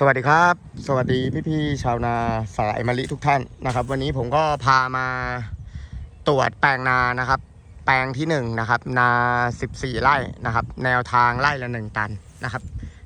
สวัสดีครับ สวัสดีพี่ๆชาวนาสายมะลิทุกท่านนะครับ วันนี้ผมก็พามาตรวจแปลงนานะครับ แปลงที่1นงนะครับ นา 14 ไร่นะครับ แนวทางไร่ละ1ตันนะครับ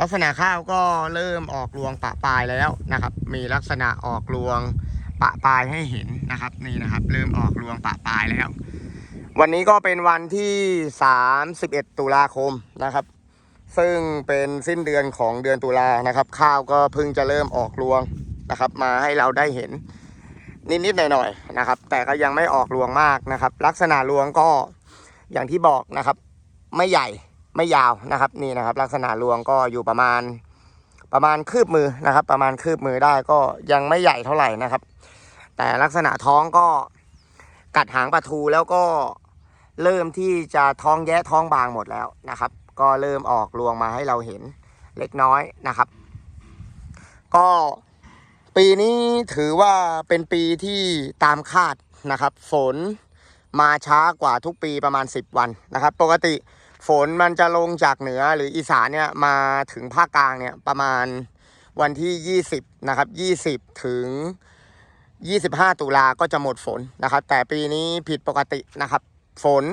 ลักษณะข้าวก็เริ่มออกรวงปะปลายแล้วนะครับ มีลักษณะออกรวงปะปลายให้เห็นนะครับนี่นะครับ เริ่มออกรวงปะปลายแล้ว วันนี้ก็เป็นวันที่ 31 ตุลาคมนะครับ ซึ่งเป็นสิ้นเดือนของเดือนตุลานะครับ ข้าวก็เพิ่งจะเริ่มออกรวงนะครับ มาให้เราได้เห็นนิดๆหน่อยๆนะครับ แต่ก็ยังไม่ออกรวงมากนะครับ ลักษณะรวงก็อย่างที่บอกนะครับ ไม่ใหญ่ไม่ยาวนะครับนี่นะครับ ลักษณะรวงก็อยู่ประมาณประมาณคืบมือนะครับ ประมาณคืบมือได้ก็ยังไม่ใหญ่เท่าไหร่นะครับ แต่ลักษณะท้องก็กัดหางปลาทูแล้วก็เริ่มที่จะท้องแย้ท้องบางหมดแล้วนะครับ ก็เริ่มออกรวงมาให้เราเห็นเล็กน้อยนะครับ ก็ปีนี้ถือว่าเป็นปีที่ตามคาดนะครับ ฝนมาช้ากว่าทุกปีประมาณ 10 วันนะครับ ปกติฝนมันจะลงจากเหนือหรืออีสานเนี่ยมาถึงภาคกลางเนี่ยประมาณวันที่ 20นะครับ20 ถึง 25 ตุลาก็จะหมดฝนนะครับ แต่ปีนี้ผิดปกตินะครับ ฝน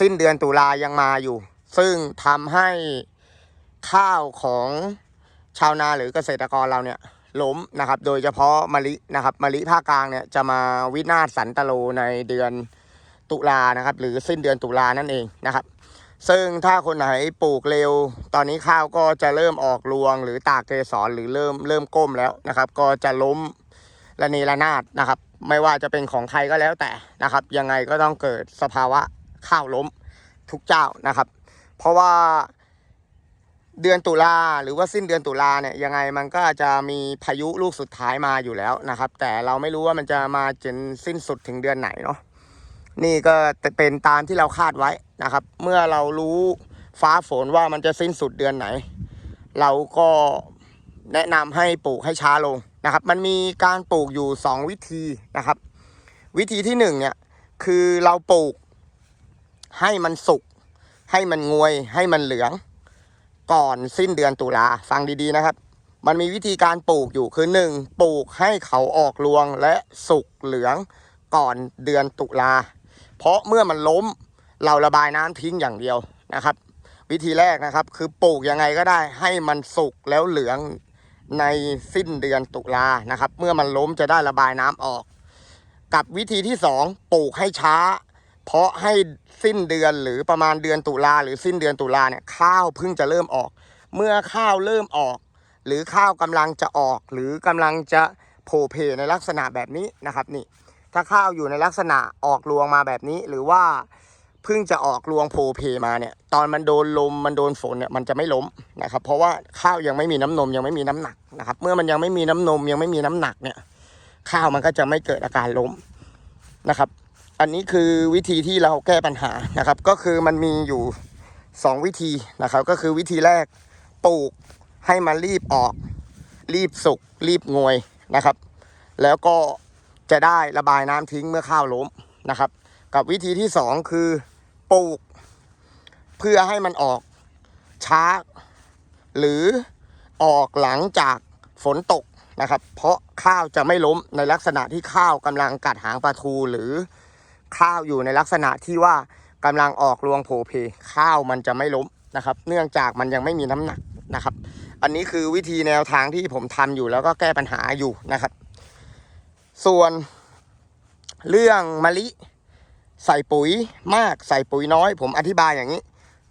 สิ้นเดือนตุลายังมาอยู่ ซึ่งทำให้ข้าวของชาวนาหรือเกษตรกรเราเนี่ยล้มนะครับ โดยเฉพาะมะลินะครับมะลิภาคกลางเนี่ยจะมาวินาศสันตโลในเดือนตุลานะครับ หรือสิ้นเดือนตุลานั่นเองนะครับ ซึ่งถ้าคนไหนปลูกเร็ว ตอนนี้ข้าวก็จะเริ่มออกรวง หรือตากเกสรหรือเริ่มเริ่มก้มแล้วนะครับ ก็จะล้มระเนระนาดนะครับ ไม่ว่าจะเป็นของใครก็แล้วแต่นะครับ ยังไงก็ต้องเกิดสภาวะข้าวล้มทุกเจ้านะครับ เพราะว่าเดือนตุลาหรือว่าสิ้นเดือนตุลาเนี่ยยังไงมันก็จะมีพายุลูกสุดท้ายมาอยู่แล้วนะครับ แต่เราไม่รู้ว่ามันจะมาจนสิ้นสุดถึงเดือนไหนเนาะนี่ก็เป็นตามที่เราคาดไว้นะครับ เมื่อเรารู้ฟ้าฝนว่ามันจะสิ้นสุดเดือนไหน เราก็แนะนำให้ปลูกให้ช้าลงนะครับ มันมีการปลูกอยู่ 2 วิธีนะครับ วิธีที่1เนี่ยคือเราปลูกให้มันสุก ให้มันงวยให้มันเหลือง ก่อนสิ้นเดือนตุลาฟังดีๆนะครับ มันมีวิธีการปลูกอยู่คือ 1. ปลูกให้เขาออกรวงและสุกเหลืองก่อนเดือนตุลา เพราะเมื่อมันล้มเราระบายน้ำทิ้งอย่างเดียวนะครับ วิธีแรกนะครับคือปลูกยังไงก็ได้ให้มันสุกแล้วเหลืองในสิ้นเดือนตุลานะครับ เมื่อมันล้มจะได้ระบายน้ำออก กับวิธีที่ 2 ปลูกให้ช้า เพราะให้สิ้นเดือนหรือประมาณเดือนตุลาหรือสิ้นเดือนตุลาเนี่ยข้าวเพิ่งจะเริ่มออก เมื่อข้าวเริ่มออก หรือข้าวกำลังจะออก หรือกำลังจะโผล่เพในลักษณะแบบนี้นะครับนี่ ถ้าข้าวอยู่ในลักษณะออกรวงมาแบบนี้ หรือว่าเพิ่งจะออกรวงโผล่เพมาเนี่ย ตอนมันโดนลมมันโดนฝนเนี่ยมันจะไม่ล้มนะครับ เพราะว่าข้าวยังไม่มีน้ำนมยังไม่มีน้ำหนักนะครับ เมื่อมันยังไม่มีน้ำนมยังไม่มีน้ำหนักเนี่ย ข้าวมันก็จะไม่เกิดอาการล้มนะครับ อันนี้คือวิธีที่เราแก้ปัญหานะครับ ก็คือมันมีอยู่ 2 วิธีนะครับ ก็คือวิธีแรกปลูกให้มันรีบออก รีบสุกรีบงวยนะครับ แล้วก็จะได้ระบายน้ำทิ้งเมื่อข้าวล้มนะครับ กับวิธีที่ 2 คือปลูก เพื่อให้มันออกช้า หรือออกหลังจากฝนตกนะครับ เพราะข้าวจะไม่ล้มในลักษณะที่ข้าวกำลังกัดหางปลาทูหรือ ข้าวอยู่ในลักษณะที่ว่ากำลังออกรวงโผเพข้าวมันจะไม่ล้มนะครับ เนื่องจากมันยังไม่มีน้ำหนักนะครับ อันนี้คือวิธีแนวทางที่ผมทำอยู่แล้วก็แก้ปัญหาอยู่นะครับ ส่วนเรื่องมะลิ ใส่ปุ๋ยมากใส่ปุ๋ยน้อย ผมอธิบายอย่างนี้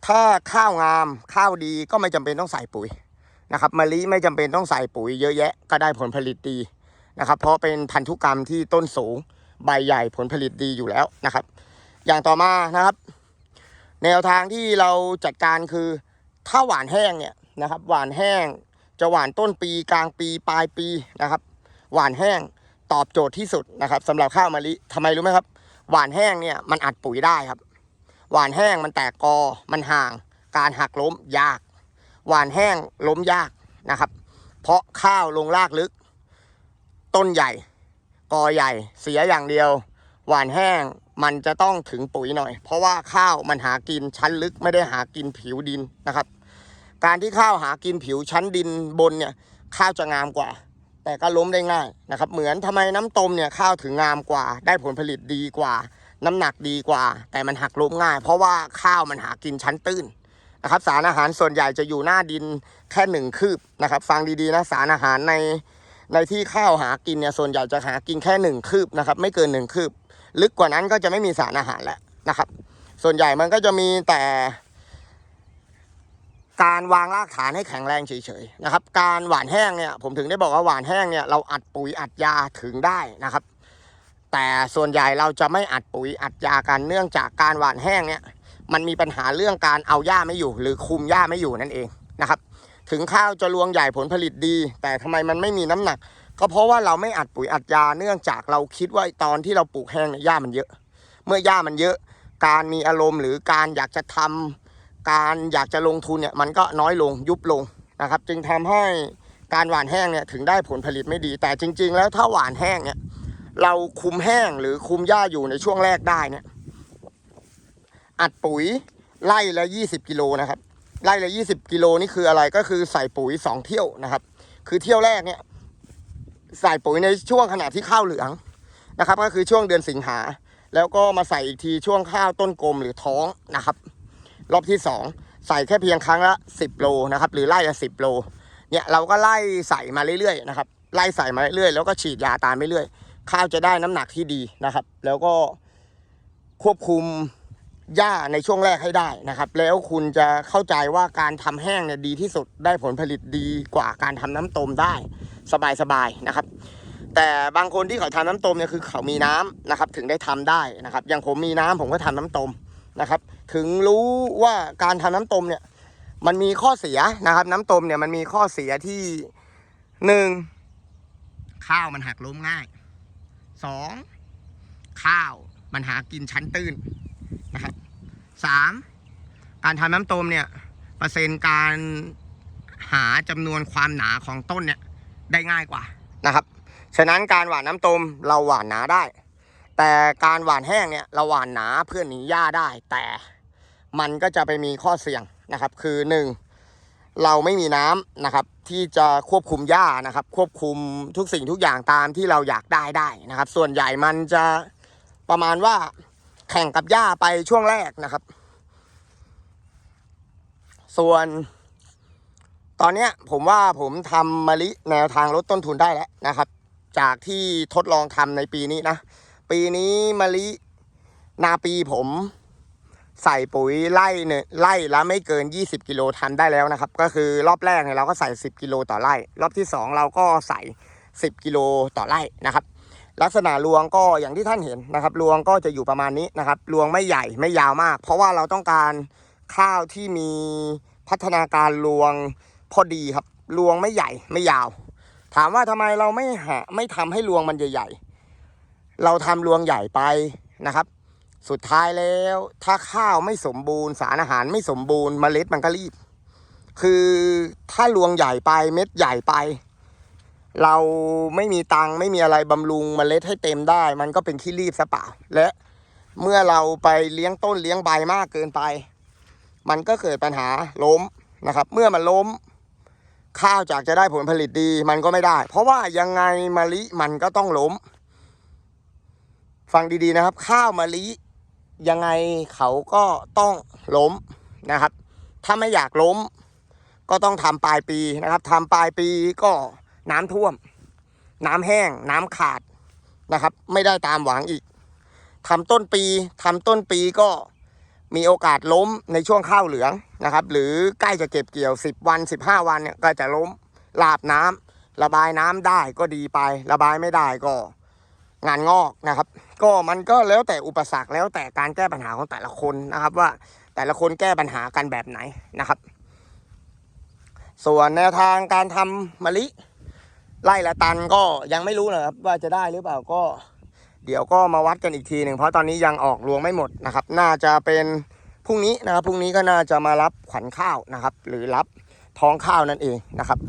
ถ้าข้าวงามข้าวดีก็ไม่จำเป็นต้องใส่ปุ๋ยนะครับมะลิไม่จำเป็นต้องใส่ปุ๋ยเยอะแยะก็ได้ผลผลิตดีนะครับ เพราะเป็นพันธุกรรมที่ต้นสูง ใบใหญ่ผลผลิตดีอยู่แล้วนะครับ อย่างต่อมานะครับ แนวทางที่เราจัดการคือ ถ้าหวานแห้งเนี่ยนะครับ หวานแห้งจะหวานต้นปีกลางปีปลายปีนะครับ หวานแห้งตอบโจทย์ที่สุดนะครับสำหรับข้าวมะลิทำไมรู้ไหมครับ หวานแห้งเนี่ยมันอัดปุ๋ยได้ครับ หวานแห้งมันแตกกอมันห่าง การหักล้มยาก หวานแห้งล้มยากนะครับ เพราะข้าวลงรากลึก ต้นใหญ่ กอใหญ่เสียอย่างเดียว หวานแห้งมันจะต้องถึงปุ๋ยหน่อย เพราะว่าข้าวมันหากินชั้นลึกไม่ได้หากินผิวดินนะครับ การที่ข้าวหากินผิวชั้นดินบนเนี่ยข้าวจะงามกว่า แต่ก็ล้มได้ง่ายนะครับ เหมือนทำไมน้ำต้มเนี่ยข้าวถึงงามกว่า ได้ผลผลิตดีกว่า น้ำหนักดีกว่า แต่มันหักล้มง่าย เพราะว่าข้าวมันหากินชั้นตื้นนะครับ สารอาหารส่วนใหญ่จะอยู่หน้าดินแค่หนึ่งคืบนะครับ ฟังดีๆนะสารอาหารใน ในที่ข้าวหากินเนี่ยส่วนใหญ่จะหากินแค่หนึ่งคืบนะครับ ไม่เกินหนึ่งคืบ ลึกกว่านั้นก็จะไม่มีสารอาหารแล้วนะครับ ส่วนใหญ่มันก็จะมีแต่การวางรากฐานให้แข็งแรงเฉยๆนะครับ การหว่านแห้งเนี่ยผมถึงได้บอกว่าหว่านแห้งเนี่ยเราอัดปุ๋ยอัดยาถึงได้นะครับ แต่ส่วนใหญ่เราจะไม่อัดปุ๋ยอัดยากันเนื่องจากการหว่านแห้งเนี่ยมันมีปัญหาเรื่องการเอาหญ้าไม่อยู่ หรือคุมหญ้าไม่อยู่นั่นเองนะครับ ถึงข้าวจะรวงใหญ่ผลผลิตดี แต่ทำไมมันไม่มีน้ำหนัก ก็เพราะว่าเราไม่อัดปุ๋ยอัดยาเนื่องจากเราคิดว่าตอนที่เราปลูกแห้งเนี่ยหญ้ามันเยอะ เมื่อหญ้ามันเยอะ การมีอารมณ์หรือการอยากจะทำการอยากจะลงทุนเนี่ยมันก็น้อยลงยุบลงนะครับ จึงทำให้การหว่านแห้งเนี่ยถึงได้ผลผลิตไม่ดี แต่จริง ๆ แล้วถ้าหว่านแห้งเนี่ยเราคุมแห้งหรือคุมหญ้าอยู่ในช่วงแรกได้เนี่ยอัดปุ๋ยไล่ละ 20 กิโลนะครับ ไล่ละ20กิโลนี่คืออะไรก็คือใส่ปุ๋ยสองเที่ยวนะครับ คือเที่ยวแรกเนี่ย ใส่ปุ๋ยในช่วงขณะที่ข้าวเหลืองนะครับ ก็คือช่วงเดือนสิงหา แล้วก็มาใส่อีกทีช่วงข้าวต้นกลมหรือท้องนะครับ รอบที่2ใส่แค่เพียงครั้งละ10โลนะครับ หรือไล่ละ10โล เนี่ยเราก็ไล่ใส่มาเรื่อยๆนะครับไล่ใส่มาเรื่อยๆแล้วก็ฉีดยาตามไปเรื่อยข้าวจะได้น้ำหนักที่ดีนะครับ แล้วก็ควบคุม หญ้าในช่วงแรกให้ได้นะครับ แล้วคุณจะเข้าใจว่าการทำแห้งเนี่ยดีที่สุดได้ผลผลิตดีกว่าการทำน้ำต้มได้สบายๆนะครับ แต่บางคนที่เขาทำน้ำต้มเนี่ยคือเขามีน้ำนะครับ ถึงได้ทำได้นะครับ อย่างผมมีน้ำผมก็ทำน้ำต้มนะครับ ถึงรู้ว่าการทำน้ำต้มเนี่ยมันมีข้อเสียนะครับ น้ำต้มเนี่ยมันมีข้อเสียที่หนึ่งข้าวมันหักล้มง่ายสองข้าวมันหากินชั้นตื้น สามการทำน้ำต้มเนี่ยเปอร์เซ็นต์การหาจำนวนความหนาของต้นเนี่ยได้ง่ายกว่านะครับ ฉะนั้นการหว่านน้ำต้มเราหว่านหนาได้ แต่การหว่านแห้งเนี่ยเราหว่านหนาเพื่อหนีหญ้าได้ แต่มันก็จะไปมีข้อเสี่ยงนะครับ คือหนึ่งเราไม่มีน้ำนะครับ ที่จะควบคุมหญ้านะครับ ควบคุมทุกสิ่งทุกอย่างตามที่เราอยากได้ได้นะครับ ส่วนใหญ่มันจะประมาณว่า แข่งกับหญ้าไปช่วงแรกนะครับ ส่วน ตอนนี้ผมว่าผมทำมะลิแนวทางลดต้นทุนได้แล้วนะครับ จากที่ทดลองทำในปีนี้นะ ปีนี้มะลินาปีผมใส่ปุ๋ยไล่เนี่ยไล่ละไม่เกิน 20 กิโลทำได้แล้วนะครับ ก็คือรอบแรกเนี่ยเราก็ใส่ 10 กิโลต่อไร่ รอบที่ 2 เราก็ใส่ 10 กิโลต่อไร่นะครับ ลักษณะรวงก็อย่างที่ท่านเห็นนะครับ รวงก็จะอยู่ประมาณนี้นะครับ รวงไม่ใหญ่ไม่ยาวมาก เพราะว่าเราต้องการข้าวที่มีพัฒนาการรวงพอดีครับ รวงไม่ใหญ่ไม่ยาว ถามว่าทำไมเราไม่หาไม่ทำให้รวงมันใหญ่ๆ เราทำรวงใหญ่ไปนะครับ สุดท้ายแล้วถ้าข้าวไม่สมบูรณ์สารอาหารไม่สมบูรณ์เมล็ดมันก็รีบ คือถ้ารวงใหญ่ไปเม็ดใหญ่ไป เราไม่มีตังค์ไม่มีอะไรบำรุงเมล็ดให้เต็มได้ มันก็เป็นขี้รีบซะเปล่า และเมื่อเราไปเลี้ยงต้นเลี้ยงใบมากเกินไป มันก็เกิดปัญหาล้มนะครับ เมื่อมันล้ม ข้าวจากจะได้ผลผลิตดีมันก็ไม่ได้ เพราะว่ายังไงมะลิมันก็ต้องล้ม ฟังดีๆนะครับ ข้าวมะลิยังไงเขาก็ต้องล้มนะครับ ถ้าไม่อยากล้ม ก็ต้องทำปลายปีนะครับทำปลายปีก็ น้ำท่วม น้ำแห้ง น้ำขาดนะครับ ไม่ได้ตามหวังอีกทำต้นปีทำต้นปีก็มีโอกาสล้มในช่วงข้าวเหลืองนะครับ หรือใกล้จะเก็บเกี่ยว 10 วัน 15 วันเนี่ยก็จะล้มลาบน้ำระบายน้ำได้ก็ดีไป ระบายไม่ได้ก็งานงอกนะครับ ก็มันก็แล้วแต่อุปสรรคแล้วแต่การแก้ปัญหาของแต่ละคนนะครับว่าแต่ละคนแก้ปัญหากันแบบไหนนะครับ ส่วนแนวทางการทำมะลิ ไล่ละตันก็ยังไม่รู้นะครับว่าจะได้หรือเปล่าก็ เดี๋ยวก็มาวัดกันอีกทีหนึ่งเพราะตอนนี้ยังออกรวงไม่หมดนะครับ น่าจะเป็นพรุ่งนี้นะครับพรุ่งนี้ก็น่าจะมารับขวัญข้าวนะครับ หรือรับท้องข้าวนั่นเองนะครับ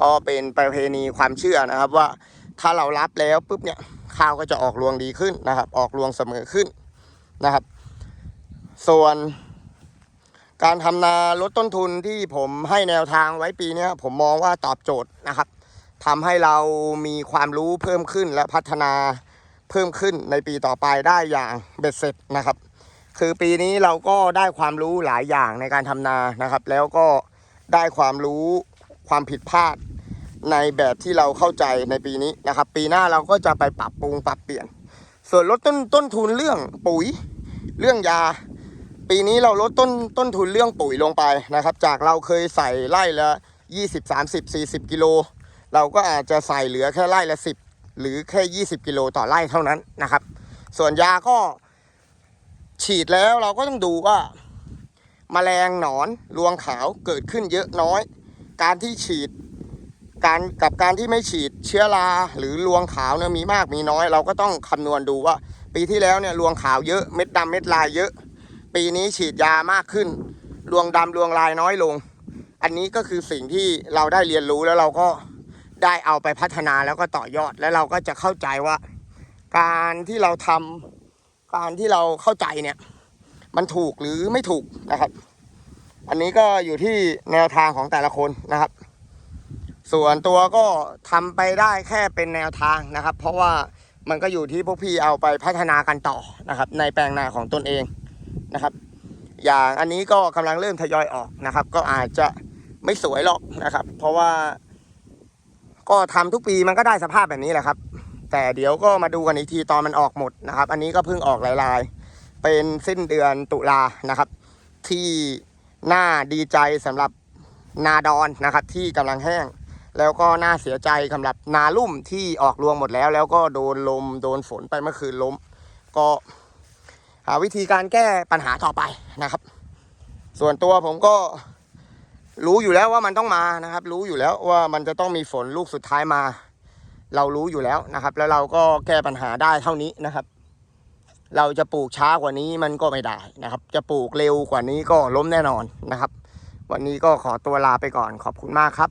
ก็เป็นประเพณีความเชื่อนะครับว่าถ้าเรารับแล้วปุ๊บเนี่ยข้าวก็จะออกรวงดีขึ้นนะครับ ออกรวงเสมอขึ้นนะครับ ส่วนการทำนาลดต้นทุนที่ผมให้แนวทางไว้ปีนี้ผมมองว่าตอบโจทย์นะครับ ทำให้เรามีความรู้เพิ่มขึ้นและพัฒนาเพิ่มขึ้นในปีต่อไปได้อย่างเบ็ดเสร็จนะครับ คือปีนี้เราก็ได้ความรู้หลายอย่างในการทำนานะครับ แล้วก็ได้ความรู้ความผิดพลาดในแบบที่เราเข้าใจในปีนี้นะครับ ปีหน้าเราก็จะไปปรับปรุงปรับเปลี่ยน ส่วนลดต้นต้นทุนเรื่องปุ๋ย เรื่องยา ปีนี้เราลดต้นต้นทุนเรื่องปุ๋ยลงไปนะครับ จากเราเคยใส่ไร่ละ 20 30 40 กิโล เราก็อาจจะใส่เหลือแค่ไร่ละ 10 หรือแค่ 20 กิโลต่อไร่เท่านั้นนะครับ ส่วนยาก็ฉีดแล้วเราก็ต้องดูว่าแมลงหนอนรวงขาวเกิดขึ้นเยอะน้อย การที่ฉีดการกับการที่ไม่ฉีดเชื้อราหรือรวงขาวเนี่ยมีมากมีน้อย เราก็ต้องคำนวณดูว่า ปีที่แล้วเนี่ยรวงขาวเยอะเม็ดดำเม็ดลายเยอะ ปีนี้ฉีดยามากขึ้น รวงดำรวงลายน้อยลง อันนี้ก็คือสิ่งที่เราได้เรียนรู้แล้วเราก็ ได้เอาไปพัฒนาแล้วก็ต่อยอดแล้วเราก็จะเข้าใจว่า การที่เราทำการที่เราเข้าใจเนี่ย มันถูกหรือไม่ถูกนะครับ อันนี้ก็อยู่ที่แนวทางของแต่ละคนนะครับ ส่วนตัวก็ทำไปได้แค่เป็นแนวทางนะครับ เพราะว่ามันก็อยู่ที่พวกพี่เอาไปพัฒนากันต่อนะครับ ในแปลงนาของตนเองนะครับ อย่างอันนี้ก็กำลังเริ่มทยอยออกนะครับ ก็อาจจะไม่สวยหรอกนะครับ เพราะว่า ก็ทำทุกปีมันก็ได้สภาพแบบนี้แหละครับ แต่เดี๋ยวก็มาดูกันอีกทีตอนมันออกหมดนะครับ อันนี้ก็เพิ่งออกลายๆ เป็นสิ้นเดือนตุลานะครับ ที่น่าดีใจสำหรับนาดอนนะครับ ที่กำลังแห้ง แล้วก็น่าเสียใจสำหรับนาลุ่มที่ออกรวงหมดแล้ว แล้วก็โดนลมโดนฝนไปเมื่อคืนล้ม ก็หาวิธีการแก้ปัญหาต่อไปนะครับ ส่วนตัวผมก็ รู้อยู่แล้วว่ามันต้องมานะครับ รู้อยู่แล้วว่ามันจะต้องมีฝนลูกสุดท้ายมา เรารู้อยู่แล้วนะครับ แล้วเราก็แก้ปัญหาได้เท่านี้นะครับ เราจะปลูกช้ากว่านี้มันก็ไม่ได้นะครับ จะปลูกเร็วกว่านี้ก็ล้มแน่นอนนะครับ วันนี้ก็ขอตัวลาไปก่อนขอบคุณมากครับ